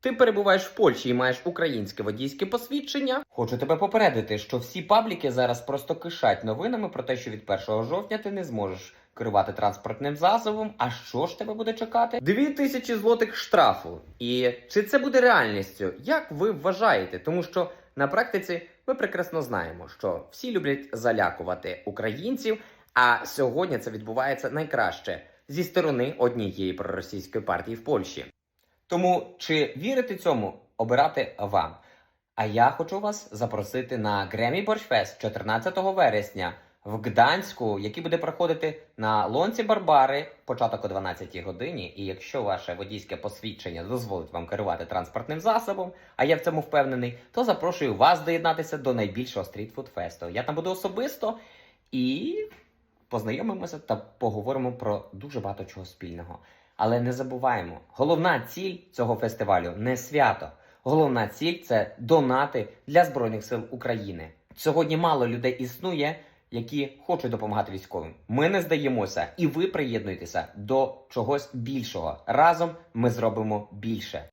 Ти перебуваєш в Польщі і маєш українське водійське посвідчення. Хочу тебе попередити, що всі пабліки зараз просто кишать новинами про те, що від 1 жовтня ти не зможеш керувати транспортним засобом. А що ж тебе буде чекати? Дві тисячі злотих штрафу. І чи це буде реальністю? Як ви вважаєте? Тому що на практиці ми прекрасно знаємо, що всі люблять залякувати українців. А сьогодні це відбувається найкраще зі сторони однієї проросійської партії в Польщі. Тому чи вірити цьому обирати вам? А я хочу вас запросити на Гремі Борщфест 14 вересня в Гданську, який буде проходити на лонці Барбари, початок о 12 годині. І якщо ваше водійське посвідчення дозволить вам керувати транспортним засобом, а я в цьому впевнений, то запрошую вас доєднатися до найбільшого стрітфуд-фесту. Я там буду особисто і познайомимося та поговоримо про дуже багато чого спільного. Але не забуваємо, головна ціль цього фестивалю не свято. Головна ціль це донати для Збройних сил України. Сьогодні мало людей існує, які хочуть допомагати військовим. Ми не здаємося, і ви приєднуєтеся до чогось більшого. Разом ми зробимо більше.